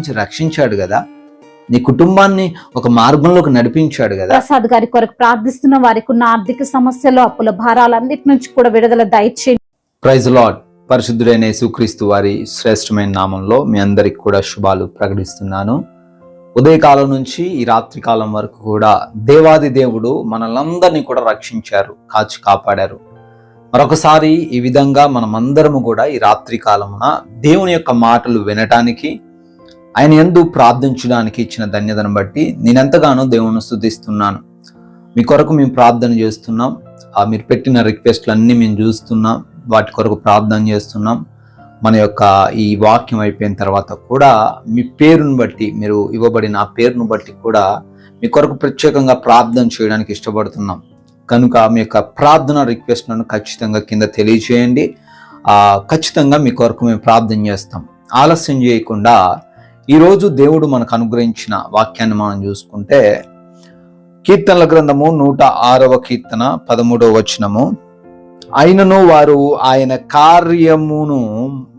నుంచి రక్షించాడు కదా. నీ కుటుంబాన్ని ఒక మార్గంలోకి నడిపించాడు కదా. ప్రసాద్ గారి కొరకు ప్రార్థిస్తున్న వారికి ఉన్న ఆర్థిక సమస్యలు అప్పుల భారాలన్నిటి నుంచి కూడా విడుదల దయచేయండి. ప్రైజ్ లాడ్ పరిశుద్ధుడైన యేసుక్రీస్తు వారి శ్రేష్టమైన నామంలో మీ అందరికి కూడా శుభాలు ప్రకటిస్తున్నాను. ఉదయకాలం నుంచి ఈ రాత్రి కాలం వరకు కూడా దేవాది దేవుడు మనలందరినీ కూడా రక్షించారు కాచి కాపాడారు. మరొకసారి ఈ విధంగా మనమందరము కూడా ఈ రాత్రి కాలమున దేవుని యొక్క మాటలు వినటానికి ఆయన ఎందు ప్రార్థించడానికి ఇచ్చిన ధన్యతను బట్టి నేనెంతగానో దేవుని స్థుతిస్తున్నాను మీ కొరకు మేము ప్రార్థన చేస్తున్నాం. ఆ మీరు పెట్టిన రిక్వెస్ట్లు అన్నీ మేము చూస్తున్నాం. వాటి కొరకు ప్రార్థన చేస్తున్నాం. మన యొక్క ఈ వాక్యం అయిపోయిన తర్వాత కూడా మీ పేరును బట్టి మీరు ఇవ్వబడిన ఆ పేరును బట్టి కూడా మీ కొరకు ప్రత్యేకంగా ప్రార్థన చేయడానికి ఇష్టపడుతున్నాం. కనుక మీ యొక్క ప్రార్థన రిక్వెస్ట్లను ఖచ్చితంగా కింద తెలియజేయండి. ఖచ్చితంగా మీ కొరకు మేము ప్రార్థన చేస్తాం. ఆలస్యం చేయకుండా ఈరోజు దేవుడు మనకు అనుగ్రహించిన వాక్యాన్ని మనం చూసుకుంటే కీర్తనల గ్రంథము నూట ఆరవ కీర్తన పదమూడవ వచనము. అయినను వారు ఆయన కార్యమును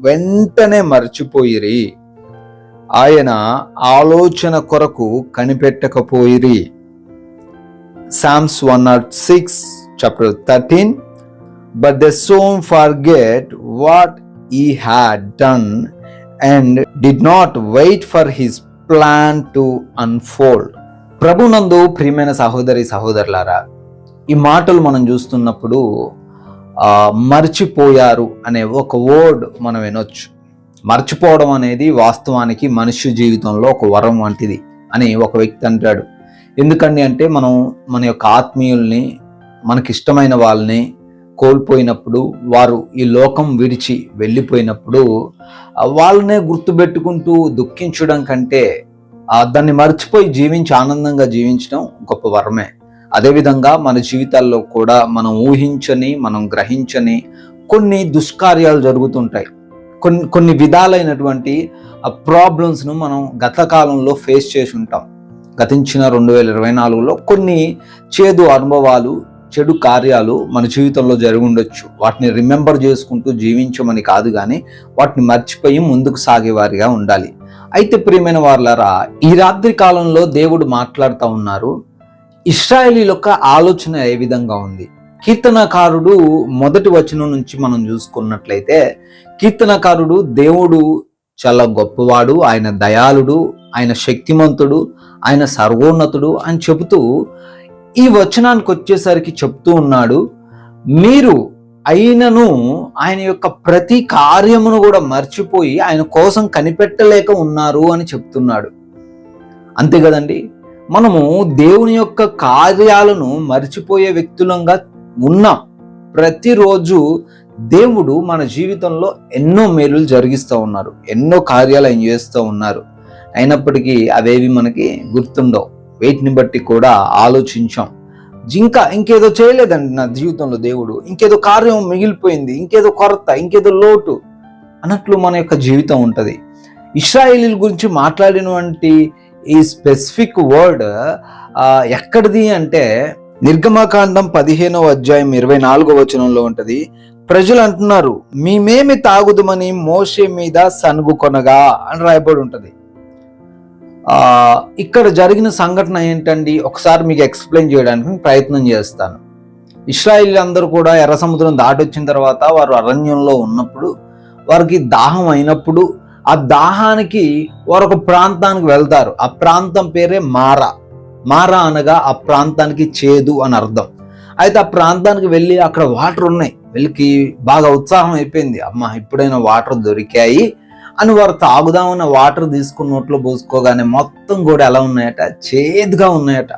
వెంటనే మర్చిపోయిరి. ఆయన ఆలోచన కొరకు కనిపెట్టకపోయిరి. Psalms one nought six chapter thirteen. But they soon forget what he had done. And did not wait for his plan to unfold ప్రభునందు ప్రియమైన సహోదరి సహోదరులారా ఈ మాటలు మనం చూస్తున్నప్పుడు మర్చిపోయారు అనే ఒక వర్డ్ మనం వినొచ్చు. మర్చిపోవడం అనేది వాస్తవానికి మనుష్య జీవితంలో ఒక వరం వంటిది అని ఒక వ్యక్తి అంటాడు. ఎందుకండి అంటే మనం మన యొక్క ఆత్మీయుల్ని మనకిష్టమైన వాళ్ళని కోల్పోయినప్పుడు వారు ఈ లోకం విడిచి వెళ్ళిపోయినప్పుడు వాళ్ళనే గుర్తుపెట్టుకుంటూ దుఃఖించడం కంటే దాన్ని మర్చిపోయి జీవించి ఆనందంగా జీవించడం గొప్ప వరమే. అదేవిధంగా మన జీవితాల్లో కూడా మనం ఊహించని మనం గ్రహించని కొన్ని దుష్కార్యాలు జరుగుతుంటాయి. కొన్ని కొన్ని విధాలైనటువంటి ప్రాబ్లమ్స్ను మనం గత కాలంలో ఫేస్ చేసి ఉంటాం. గతించిన రెండు వేల ఇరవై నాలుగులో కొన్ని చేదు అనుభవాలు చెడు కార్యాలు మన జీవితంలో జరుగుండొచ్చు వాటిని రిమెంబర్ చేసుకుంటూ జీవించమని కాదు కానీ వాటిని మర్చిపోయి ముందుకు సాగేవారిగా ఉండాలి. అయితే ప్రియమైన వాళ్ళరా ఈ రాత్రి కాలంలో దేవుడు మాట్లాడుతూ ఉన్నారు. ఇస్రాయేలీ యొక్క ఆలోచన ఏ విధంగా ఉంది? కీర్తనకారుడు మొదటి వచనం నుంచి మనం చూసుకున్నట్లయితే కీర్తనకారుడు దేవుడు చాలా గొప్పవాడు ఆయన దయాళుడు ఆయన శక్తిమంతుడు ఆయన సర్వోన్నతుడు అని చెబుతూ ఈ వచనానికి వచ్చేసరికి చెప్తూ ఉన్నాడు మీరు అయినను ఆయన యొక్క ప్రతి కార్యమును కూడా మర్చిపోయి ఆయన కోసం కనిపెట్టలేక ఉన్నారు అని చెప్తున్నాడు. అంతే కదండి? మనము దేవుని యొక్క కార్యాలను మర్చిపోయే వ్యక్తులంగా ఉన్నాం ప్రతిరోజు దేవుడు మన జీవితంలో ఎన్నో మేలులు జరిగిస్తూ ఉన్నారు ఎన్నో కార్యాలు ఆయన చేస్తూ ఉన్నారు. అయినప్పటికీ అవేవి మనకి గుర్తుండవు. వీటిని బట్టి కూడా ఆలోచించాం. ఇంకా ఇంకేదో చేయలేదండి నా జీవితంలో దేవుడు. ఇంకేదో కార్యం మిగిలిపోయింది ఇంకేదో కొరత ఇంకేదో లోటు అన్నట్లు మన యొక్క జీవితం ఉంటుంది. ఇస్రాయేలీల గురించి మాట్లాడినటువంటి ఈ స్పెసిఫిక్ వర్డ్ ఎక్కడిది అంటే నిర్గమకాండం పదిహేనవ అధ్యాయం ఇరవై నాలుగో వచనంలో ఉంటుంది. ప్రజలు అంటున్నారు మేమేమి తాగుదమని మోసే మీద సనుగు కొనగా అని రాయబడి ఉంటుంది. ఇక్కడ జరిగిన సంఘటన ఏంటండి? ఒకసారి మీకు ఎక్స్ప్లెయిన్ చేయడానికి ప్రయత్నం చేస్తాను. ఇస్రాయిల్ అందరూ కూడా ఎర్ర సముద్రం దాటొచ్చిన తర్వాత వారు అరణ్యంలో ఉన్నప్పుడు వారికి దాహం అయినప్పుడు ఆ దాహానికి వారు ఒక ప్రాంతానికి వెళ్తారు. ఆ ప్రాంతం పేరే మారా. మారా అనగా ఆ ప్రాంతానికి చేదు అని అర్థం. అయితే ఆ ప్రాంతానికి వెళ్ళి అక్కడ వాటర్ ఉన్నాయి. వీళ్ళకి బాగా ఉత్సాహం అయిపోయింది. అమ్మ ఇప్పుడైనా వాటర్ దొరికాయి. అని వారు తాగుదామన్న వాటర్ తీసుకున్న నోట్లో పోసుకోగానే మొత్తం కూడా ఎలా ఉన్నాయట? చేదుగా ఉన్నాయట.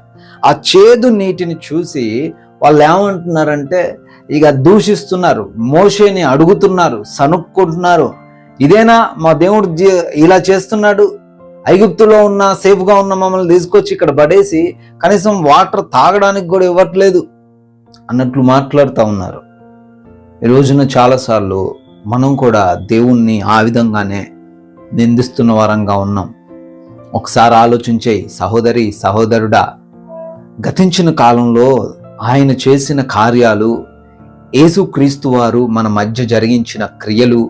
ఆ చేదు నీటిని చూసి వాళ్ళు ఏమంటున్నారంటే ఇక దూషిస్తున్నారు. మోషేని అడుగుతున్నారు. సనుక్కుంటున్నారు ఇదేనా? మా దేవుడు ఇలా చేస్తున్నాడు. ఐగుప్తులో ఉన్న సేఫ్గా ఉన్న మమ్మల్ని తీసుకొచ్చి ఇక్కడ పడేసి కనీసం వాటర్ తాగడానికి కూడా ఇవ్వట్లేదు. అన్నట్లు మాట్లాడుతూ ఉన్నారు. ఈ రోజున చాలాసార్లు మనం కూడా దేవుణ్ణి ఆ విధంగానే నిందిస్తున్న వారంగా ఉన్నాం. ఒకసారి ఆలోచించే సహోదరి సహోదరుడా గతించిన కాలంలో ఆయన చేసిన కార్యాలు యేసుక్రీస్తు వారు మన మధ్య జరిగించిన క్రియలు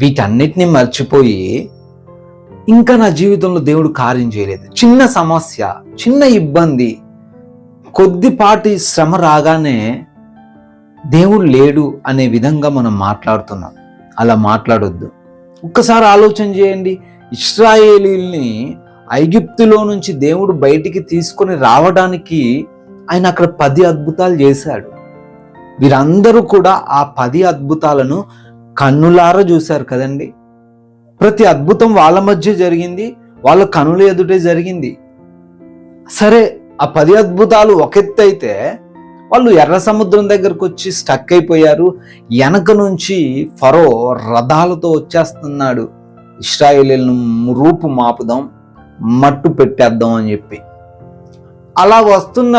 వీటన్నిటిని మర్చిపోయి ఇంకా నా జీవితంలో దేవుడు కార్యం చేయలేదు. చిన్న సమస్య చిన్న ఇబ్బంది కొద్దిపాటి శ్రమ రాగానే దేవుడు లేడు అనే విధంగా మనం మాట్లాడుతున్నాం. అలా మాట్లాడొద్దు. ఒక్కసారి ఆలోచన చేయండి. ఇస్రాయేలీల్ని ఐగిప్తులో నుంచి దేవుడు బయటికి తీసుకొని రావడానికి ఆయన అక్కడ పది అద్భుతాలు చేశాడు. వీరందరూ కూడా ఆ పది అద్భుతాలను కన్నులారా చూశారు కదండి. ప్రతి అద్భుతం వాళ్ళ మధ్య జరిగింది వాళ్ళ కనుల ఎదుటే జరిగింది. సరే ఆ పది అద్భుతాలు ఒక ఎత్తు అయితే వాళ్ళు ఎర్ర సముద్రం దగ్గరకు వచ్చి స్టక్ అయిపోయారు. వెనక నుంచి ఫరో రథాలతో వచ్చేస్తున్నాడు. ఇస్రాయేలీలను రూపు మాపుదాం మట్టు పెట్టేద్దాం అని చెప్పి. అలా వస్తున్న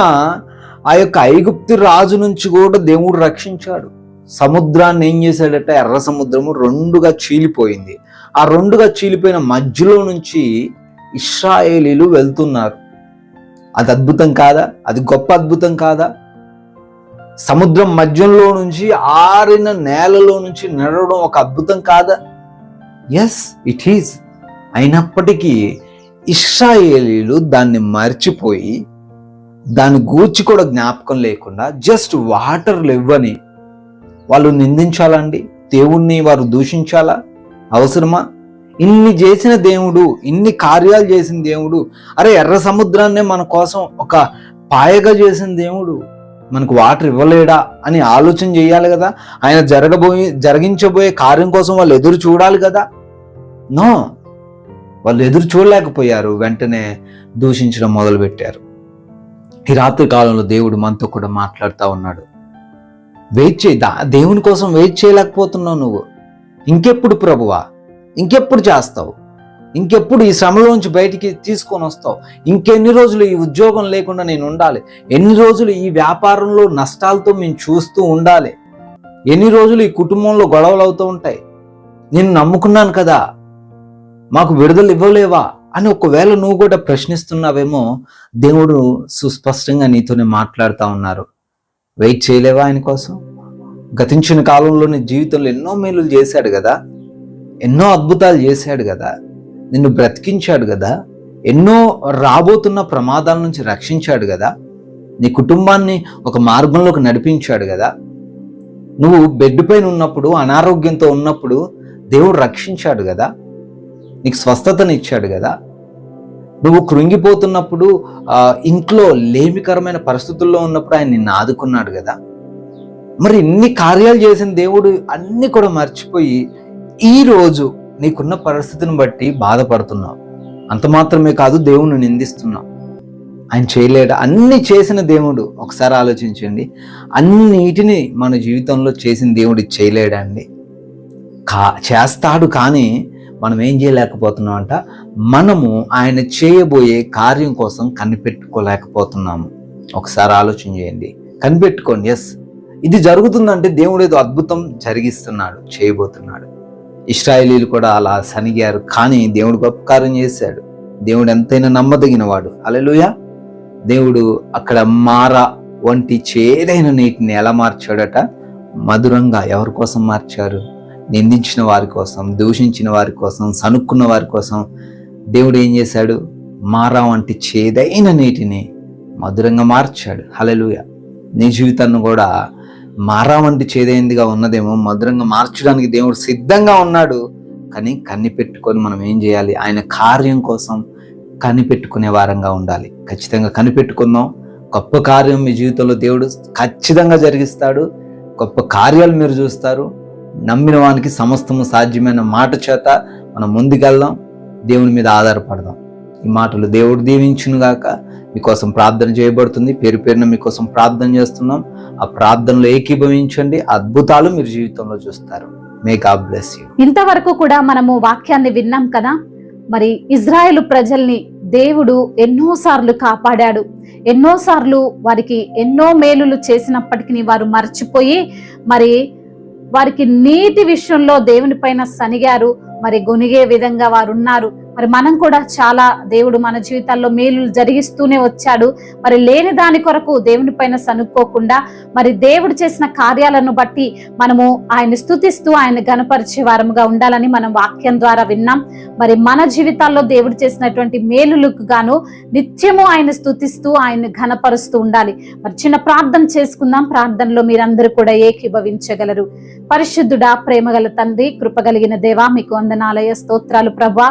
ఆ యొక్క ఐగుప్తి రాజు నుంచి కూడా దేవుడు రక్షించాడు. సముద్రాన్ని ఏం చేశాడట? ఎర్ర సముద్రము రెండుగా చీలిపోయింది. ఆ రెండుగా చీలిపోయిన మధ్యలో నుంచి ఇస్రాయేలీలు వెళ్తున్నారు. అది అద్భుతం కాదా? అది గొప్ప అద్భుతం కాదా? సముద్రం మధ్యంలో నుంచి ఆరిన నేలలో నుంచి నడవడం ఒక అద్భుతం కాదా? ఎస్ ఇట్ ఈజ్ అయినప్పటికీ ఇస్రాయేలీలు దాన్ని మర్చిపోయి దాని గూర్చి కూడా జ్ఞాపకం లేకుండా జస్ట్ వాటర్ ఇవ్వని వాళ్ళు నిందించాలండి దేవుణ్ణి వారు దూషించాలా? అవసరమా? ఇన్ని చేసిన దేవుడు ఇన్ని కార్యాలు చేసిన దేవుడు అరే ఎర్ర సముద్రాన్నే మన కోసం ఒక పాయగా చేసిన దేవుడు మనకు వాటర్ ఇవ్వలేడా అని ఆలోచన చేయాలి కదా. ఆయన జరగబోయే జరిగించబోయే కార్యం కోసం వాళ్ళు ఎదురు చూడాలి కదా. నో. వాళ్ళు ఎదురు చూడలేకపోయారు. వెంటనే దూషించడం మొదలుపెట్టారు. ఈ రాత్రి కాలంలో దేవుడు మనతో కూడా మాట్లాడుతూ ఉన్నాడు. వెయిట్ చేయి. దా దేవుని కోసం వెయిట్ చేయలేకపోతున్నావు నువ్వు. ఇంకెప్పుడు ప్రభువా? ఇంకెప్పుడు చేస్తావు? ఇంకెప్పుడు ఈ శ్రమలోంచి బయటికి తీసుకొని వస్తావు? ఇంకెన్ని రోజులు ఈ ఉద్యోగం లేకుండా నేను ఉండాలి? ఎన్ని రోజులు ఈ వ్యాపారంలో నష్టాలతో మేము చూస్తూ ఉండాలి? ఎన్ని రోజులు ఈ కుటుంబంలో గొడవలు అవుతూ ఉంటాయి? నేను నమ్ముకున్నాను కదా? మాకు విడుదల ఇవ్వలేవా? అని ఒకవేళ నువ్వు కూడా ప్రశ్నిస్తున్నావేమో దేవుడు సుస్పష్టంగా నీతోనే మాట్లాడుతూ ఉన్నారు. వెయిట్ చేయలేవా ఆయన కోసం? గతించిన కాలంలోని జీవితంలో ఎన్నో మేలులు చేశాడు కదా? ఎన్నో అద్భుతాలు చేశాడు కదా? నిన్ను బ్రతికించాడు కదా. ఎన్నో రాబోతున్న ప్రమాదాల నుంచి రక్షించాడు కదా. నీ కుటుంబాన్ని ఒక మార్గంలోకి నడిపించాడు కదా. నువ్వు బెడ్ పైన ఉన్నప్పుడు అనారోగ్యంతో ఉన్నప్పుడు దేవుడు రక్షించాడు కదా. నీకు స్వస్థతనిచ్చాడు కదా. నువ్వు కృంగిపోతున్నప్పుడు ఇంట్లో లేమికరమైన పరిస్థితుల్లో ఉన్నప్పుడు ఆయన నిన్ను ఆదుకున్నాడు కదా. మరి ఇన్ని కార్యాలు చేసిన దేవుడు అన్ని కూడా మర్చిపోయి ఈరోజు నీకున్న పరిస్థితిని బట్టి బాధపడుతున్నావు అంత మాత్రమే కాదు దేవుణ్ణి నిందిస్తున్నావు ఆయన చేయలేడు? అన్ని చేసిన దేవుడు. ఒకసారి ఆలోచించండి. అన్నిటిని మన జీవితంలో చేసిన దేవుడు చేయలేడండి కా చేస్తాడు కానీ మనం ఏం చేయలేకపోతున్నాం అంట? మనము ఆయన చేయబోయే కార్యం కోసం కనిపెట్టుకోలేకపోతున్నాము. ఒకసారి ఆలోచన చేయండి. కనిపెట్టుకోండి. ఎస్ ఇది జరుగుతుందంటే దేవుడు ఏదో అద్భుతం జరిగిస్తున్నాడు చేయబోతున్నాడు. ఇస్రాయేలీలు కూడా అలా సనిగారు. కానీ దేవుడు గొప్ప కార్యం చేశాడు. దేవుడు ఎంతైనా నమ్మదగినవాడు. అలెలుయా దేవుడు అక్కడ మార వంటి చేదైన నీటిని ఎలా మార్చాడట? మధురంగా ఎవరి కోసం మార్చారు? నిందించిన వారి కోసం దూషించిన వారి కోసం సనుక్కున్న వారి కోసం దేవుడు ఏం చేశాడు? మారా వంటి చేదైన నీటిని మధురంగా మార్చాడు. హలలుయ నీ జీవితాన్ని కూడా మారా వంటి చేదైందిగా ఉన్నదేమో మధురంగా మార్చడానికి దేవుడు సిద్ధంగా ఉన్నాడు. కానీ కనిపెట్టుకొని మనం ఏం చేయాలి? ఆయన కార్యం కోసం కనిపెట్టుకునే వారంగా ఉండాలి. ఖచ్చితంగా కనిపెట్టుకుందాం గొప్ప కార్యం మీ జీవితంలో దేవుడు ఖచ్చితంగా జరిగిస్తాడు. గొప్ప కార్యాలు మీరు చూస్తారు. నమ్మిన వానికి సమస్తము సాధ్యమైన మాట చేత మనం ముందుకెళ్దాం. దేవుని మీద ఆధారపడదాం. ఈ మాటలు దేవుడు దీవించునుగాక. మీకోసం ప్రార్థన చేయబడుతుంది. పేరు పేరున మీకోసం ప్రార్థన చేస్తున్నాం. ఆ ప్రార్థనలో ఏకీభవించండి. అద్భుతాలు మీరు జీవితంలో చూస్తారు. మే గాడ్ బ్లెస్ యూ ఇంతవరకు కూడా మనము వాక్యాన్ని విన్నాం కదా? మరి ఇజ్రాయెల్ ప్రజల్ని దేవుడు ఎన్నోసార్లు కాపాడాడు. ఎన్నోసార్లు వారికి ఎన్నో మేలులు చేసినప్పటికీ వారు మర్చిపోయి మరి వారికి నీటి విషయంలో దేవుని పైన సనిగారు. మరి గొనిగే విధంగా వారు ఉన్నారు మరి మనం కూడా చాలా దేవుడు మన జీవితాల్లో మేలు జరిగిస్తూనే వచ్చాడు. మరి లేని దాని కొరకు దేవుని పైన సనుక్కోకుండా మరి దేవుడు చేసిన కార్యాలను బట్టి మనము ఆయన స్థుతిస్తూ ఆయన గనపరిచే వారముగా ఉండాలని మనం వాక్యం ద్వారా విన్నాం. మరి మన జీవితాల్లో దేవుడు చేసినటువంటి మేలులకు గాను నిత్యము ఆయన స్థుతిస్తూ ఆయన ఘనపరుస్తూ ఉండాలి. మరి చిన్న ప్రార్థన చేసుకుందాం. ప్రార్థనలో మీరందరూ కూడా ఏకీభవించగలరు. పరిశుద్ధుడా ప్రేమగల తండ్రి కృపగలిగిన దేవా మీకు వందనాలయ స్తోత్రాలు ప్రభా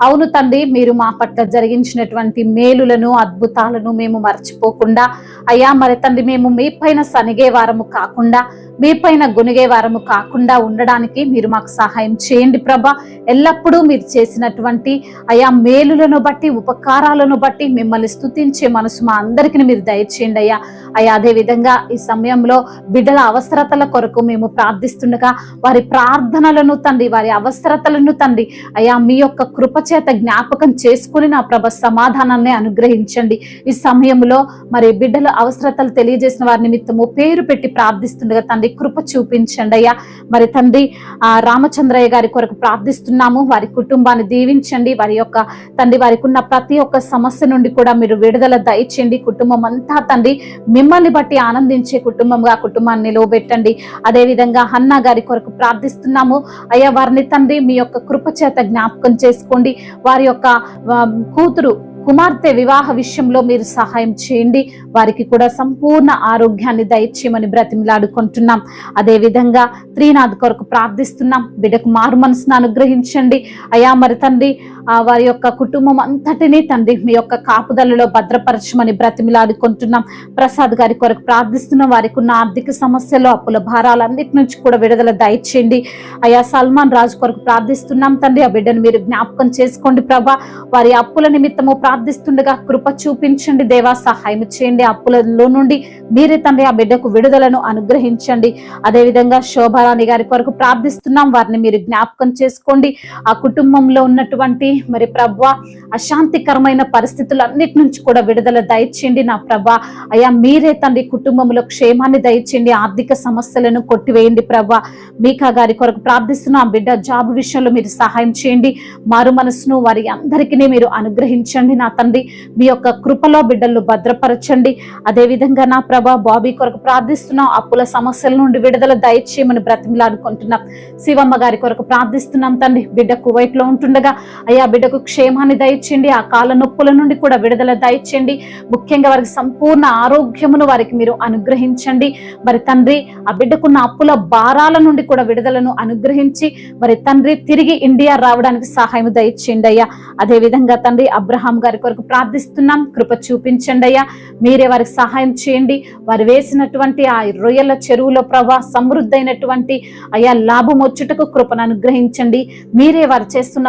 అవును తండ్రి మీరు మా పట్ల జరిగించినటువంటి మేలులను అద్భుతాలను మేము మర్చిపోకుండా అయ్యా మరి తండ్రి మేము మీ పైన సనిగే వారము కాకుండా మీ పైన గునిగే వారము కాకుండా ఉండడానికి మీరు మాకు సహాయం చేయండి ప్రభా. ఎల్లప్పుడూ మీరు చేసినటువంటి అయా మేలులను బట్టి ఉపకారాలను బట్టి మిమ్మల్ని స్థుతించే మనసు మా అందరికీ మీరు దయచేయండి అయ్యా. అయ్యా అదే విధంగా ఈ సమయంలో బిడ్డల అవసరతల కొరకు మేము ప్రార్థిస్తుండగా వారి ప్రార్థనలను తండ్రి వారి అవసరతలను తండ్రి అయ్యా మీ యొక్క కృపచేత జ్ఞాపకం చేసుకుని నా ప్రభ సమాధానాన్ని అనుగ్రహించండి. ఈ సమయంలో మరి బిడ్డల అవసరతలు తెలియజేసిన వారి నిమిత్తము పేరు పెట్టి ప్రార్థిస్తుండగా తండ్రి కృప చూపించండి అయ్యా. మరి తండ్రి రామచంద్రయ్య గారి కొరకు ప్రార్థిస్తున్నాము. వారి కుటుంబాన్ని దీవించండి. వారి యొక్క తండ్రి వారికి ఉన్న ప్రతి ఒక్క సమస్య నుండి కూడా మీరు విడుదల దయచేయండి. కుటుంబం అంతా తండ్రి మిమ్మల్ని బట్టి ఆనందించే కుటుంబంగా కుటుంబాన్ని నిలవబెట్టండి. అదేవిధంగా హన్నా గారి కొరకు ప్రార్థిస్తున్నాము. అయ్యా వారిని తండ్రి మీ యొక్క కృప చేత జ్ఞాపకం చేసుకోండి. వారి యొక్క కూతురు కుమార్తె వివాహ విషయంలో మీరు సహాయం చేయండి. వారికి కూడా సంపూర్ణ ఆరోగ్యాన్ని దయచేయమని బ్రతిమిలాడుకుంటున్నాం. అదేవిధంగా త్రీనాథ్ కొరకు ప్రార్థిస్తున్నాం. బిడ్డకు మారు మనసును అనుగ్రహించండి. అయా మరి తండ్రి వారి యొక్క కుటుంబం అంతటినీ తండ్రి మీ యొక్క కాపుదలలో భద్రపరచమని బ్రతిమిలాడుకుంటున్నాం. ప్రసాద్ గారి కొరకు ప్రార్థిస్తున్నాం వారికి ఉన్న ఆర్థిక సమస్యలు అప్పుల భారాలన్నిటి నుంచి కూడా విడుదల దయచేయండి. అయా సల్మాన్ రాజు కొరకు ప్రార్థిస్తున్నాం. తండ్రి ఆ బిడ్డను మీరు జ్ఞాపకం చేసుకోండి ప్రభా. వారి అప్పుల నిమిత్తము ప్రార్థిస్తుండగా కృప చూపించండి దేవా సహాయం చేయండి. అప్పులలో నుండి మీరే తండ్రి ఆ బిడ్డకు విడుదలను అనుగ్రహించండి. అదేవిధంగా శోభారాణి గారి కొరకు ప్రార్థిస్తున్నాం. వారిని మీరు జ్ఞాపకం చేసుకోండి. ఆ కుటుంబంలో ఉన్నటువంటి మరి ప్రభ అశాంతికరమైన పరిస్థితులన్నిటి నుంచి కూడా విడుదల దయచేయండి నా ప్రభా. అయ్యా మీరే తండ్రి కుటుంబంలో క్షేమాన్ని దయచేయండి ఆర్థిక సమస్యలను కొట్టివేయండి ప్రభా. మీకా గారి కొరకు ప్రార్థిస్తున్న ఆ బిడ్డ జాబ్ విషయంలో మీరు సహాయం చేయండి. మారు మనసును వారి అందరికీ మీరు అనుగ్రహించండి నా తండ్రి. మీ యొక్క కృపలో బిడ్డలు భద్రపరచండి. అదే విధంగా నా ప్రభా బాబీ కొరకు ప్రార్థిస్తున్నాం అప్పుల సమస్యల నుండి విడుదల దయచేయమని బ్రతిమలాడుకుంటున్నాం. శివమ్మ గారి కొరకు ప్రార్థిస్తున్నాం తండ్రి బిడ్డ కువైట్లో ఉంటుండగా అయ్యా ఆ బిడ్డకు క్షేమాన్ని దయచేయండి. ఆ కాళ్ళ నొప్పుల నుండి కూడా విడుదల దయచేయండి. ముఖ్యంగా వారికి సంపూర్ణ ఆరోగ్యమును వారికి మీరు అనుగ్రహించండి. మరి తండ్రి ఆ బిడ్డకున్న అప్పుల భారాల నుండి కూడా విడుదలను అనుగ్రహించి మరి తండ్రి తిరిగి ఇండియా రావడానికి సహాయం దయచేయండి అయ్యా. అదే విధంగా తండ్రి అబ్రహాం గారి కొరకు ప్రార్థిస్తున్నాం. కృప చూపించండి అయ్యా. మీరే వారికి సహాయం చేయండి. వారు వేసినటువంటి ఆ రొయ్యల చెరువులో ప్రభా సమృద్ధైనటువంటి అయ్యా లాభం వచ్చుటకు కృపను అనుగ్రహించండి. మీరే వారు చేస్తున్న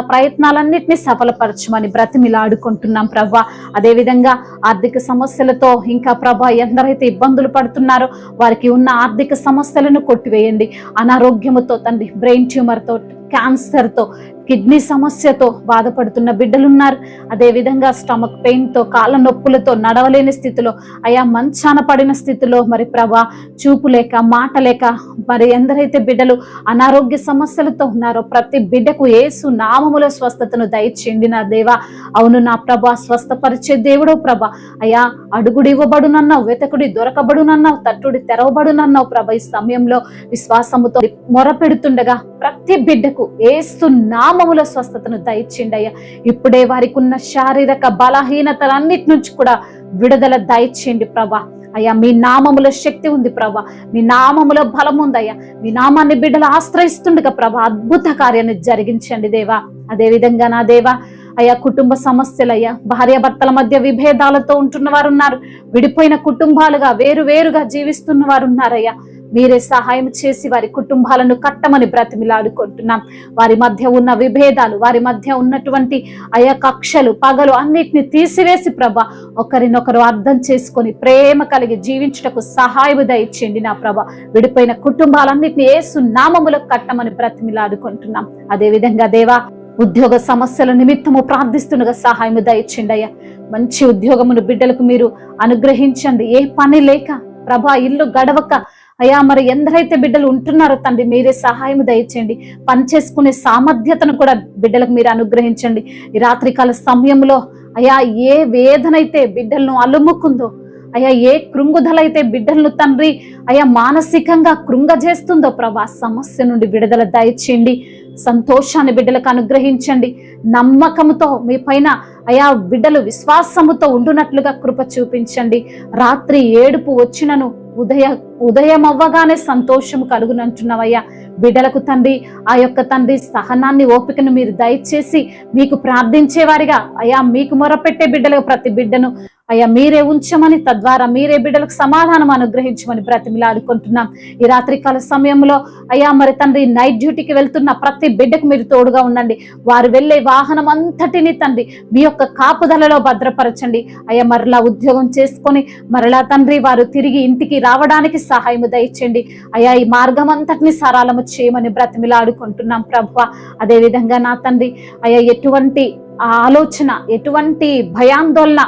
ప్రయత్నాలన్నింటినీ సఫలపరచమని బ్రతిమిలాడుకుంటున్నాం ప్రభా. అదే విధంగా ఆర్థిక సమస్యలతో ఇంకా ప్రభా ఎందరైతే ఇబ్బందులు పడుతున్నారో వారికి ఉన్న ఆర్థిక సమస్యలను కొట్టివేయండి. అనారోగ్యముతో తండ్రి బ్రెయిన్ ట్యూమర్తో క్యాన్సర్తో కిడ్నీ సమస్యతో బాధపడుతున్న బిడ్డలున్నారు. అదే విధంగా స్టమక్ పెయిన్తో కాళ్ళ నొప్పులతో నడవలేని స్థితిలో అయా మంచాన పడిన స్థితిలో మరి ప్రభా చూపు లేక మాట లేక మరి ఎందరైతే బిడ్డలు అనారోగ్య సమస్యలతో ఉన్నారో ప్రతి బిడ్డకు ఏసు నామముల స్వస్థతను దయచేయండి నా దేవా. అవును నా ప్రభా స్వస్థపరిచే దేవుడో ప్రభ. అయా అడుగుడు ఇవ్వబడునన్నావు వెతకుడి దొరకబడునన్నావు తట్టుడి తెరవబడునన్నావు ప్రభ. ఈ సమయంలో విశ్వాసముతో మొరపెడుతుండగా ప్రతి బిడ్డకు ఏసు నామముల స్వస్థతను దయచేయండి ఇప్పుడే వారికి ఉన్న శారీరక బలహీనతలన్నిటి నుంచి కూడా విడుదల దయచేయండి ప్రభా. అయ్యా మీ నామములో శక్తి ఉంది ప్రభా. మీ నామములో బలం ఉందయ్యా. మీ నామాన్ని బిడ్డలు ఆశ్రయిస్తుండగా ప్రభా అద్భుత కార్యాన్ని జరిగించండి దేవా. అదే విధంగా నా దేవా అయ్యా కుటుంబ సమస్యలయ్యా భార్యాభర్తల మధ్య విభేదాలతో ఉంటున్న వారు ఉన్నారు విడిపోయిన కుటుంబాలుగా వేరు వేరుగా జీవిస్తున్న వారు ఉన్నారయ్యా మీరే సహాయం చేసి వారి కుటుంబాలను కట్టమని బ్రతిమిలాడుకుంటున్నాం. వారి మధ్య ఉన్న విభేదాలు వారి మధ్య ఉన్నటువంటి ఆయా కక్షలు పగలు అన్నిటిని తీసివేసి ప్రభ ఒకరినొకరు అర్థం చేసుకొని ప్రేమ కలిగి జీవించుటకు సహాయం దయచేయండి నా ప్రభ. విడిపోయిన కుటుంబాలన్నిటిని ఏసు నామములకు కట్టమని బ్రతిమిలాడుకుంటున్నాం. అదే విధంగా దేవా ఉద్యోగ సమస్యల నిమిత్తము ప్రార్థిస్తుండగా సహాయం దయచేయండి అయ్యా. మంచి ఉద్యోగమును బిడ్డలకు మీరు అనుగ్రహించండి. ఏ పని లేక ప్రభా ఇల్లు గడవక అయ్యా మరి ఎందరైతే బిడ్డలు ఉంటున్నారో తండ్రి మీరే సహాయం దయచేయండి. పని చేసుకునే సామర్థ్యతను కూడా బిడ్డలకు మీరు అనుగ్రహించండి. ఈ రాత్రికాల సమయంలో అయా ఏ వేదనైతే బిడ్డలను అలుముకుందో అయా ఏ కృంగుదలైతే బిడ్డలను తండ్రి అయా మానసికంగా కృంగజేస్తుందో ప్రభా సమస్య నుండి విడుదల దయచేయండి. సంతోషాన్ని బిడ్డలకు అనుగ్రహించండి. నమ్మకముతో మీ పైన అయా బిడ్డలు విశ్వాసముతో ఉండునట్లుగా కృప చూపించండి. రాత్రి ఏడుపు వచ్చినను ఉదయ ఉదయం అవ్వగానే సంతోషం కలుగునంటున్నావయ్యా. బిడ్డలకు తండ్రి ఆ యొక్క తండ్రి సహనాన్ని ఓపికను మీరు దయచేసి మీకు ప్రార్థించేవారిగా. అయ్యా మీకు మొరపెట్టే బిడ్డలకు ప్రతి బిడ్డను. అయ్యా మీరే ఉంచమని తద్వారా మీరే బిడ్డలకు సమాధానం అనుగ్రహించమని బ్రతిమిలాడుకుంటున్నాం. ఈ రాత్రికాల సమయంలో అయ్యా మరి తండ్రి నైట్ డ్యూటీకి వెళ్తున్న ప్రతి బిడ్డకు మీరు తోడుగా ఉండండి. వారు వెళ్ళే వాహనం అంతటిని తండ్రి మీ యొక్క కాపుదలలో భద్రపరచండి. అయ్యా మరలా ఉద్యోగం చేసుకొని మరలా తండ్రి వారు తిరిగి ఇంటికి రావడానికి సహాయము దయచండి. అయ్యా ఈ మార్గం అంతటిని సరళము చేయమని బ్రతిమిలాడుకుంటున్నాం ప్రభు అదే విధంగా నా తండ్రి అయ్యా ఎటువంటి ఆలోచన ఎటువంటి భయాందోళన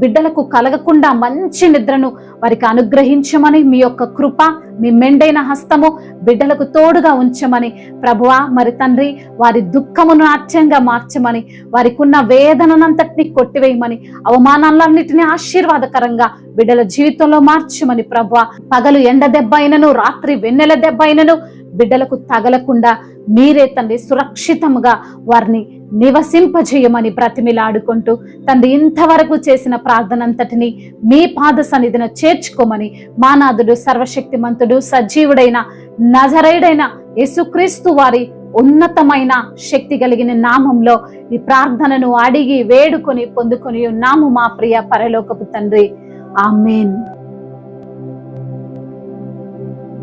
బిడ్డలకు కలగకుండా మంచి నిద్రను వారికి అనుగ్రహించమని మీ యొక్క కృప మీ మెండైన హస్తము బిడ్డలకు తోడుగా ఉంచమని. ప్రభువా మరి తండ్రి వారి దుఃఖమును నాట్యంగా మార్చమని వారికి ఉన్న వేదననంతటిని కొట్టివేయమని అవమానాలన్నింటినీ ఆశీర్వాదకరంగా బిడ్డల జీవితంలో మార్చమని ప్రభువా. పగలు ఎండ దెబ్బ అయినను రాత్రి వెన్నెల దెబ్బ అయినను బిడ్డలకు తగలకుండా మీరే తండ్రి సురక్షితంగా వారిని నివసింపజేయమని బ్రతిమిలాడుకుంటూ తండ్రి ఇంతవరకు చేసిన ప్రార్థనంతటిని మీ పాద సన్నిధిన చేర్చుకోమని మానాథుడు సర్వశక్తిమంతుడు సజీవుడైన నజరైడైన యేసుక్రీస్తు వారి ఉన్నతమైన శక్తి కలిగిన నామంలో ఈ ప్రార్థనను అడిగి వేడుకొని పొందుకొని ఉన్నాము మా ప్రియ పరలోకపు తండ్రి. ఆమెన్.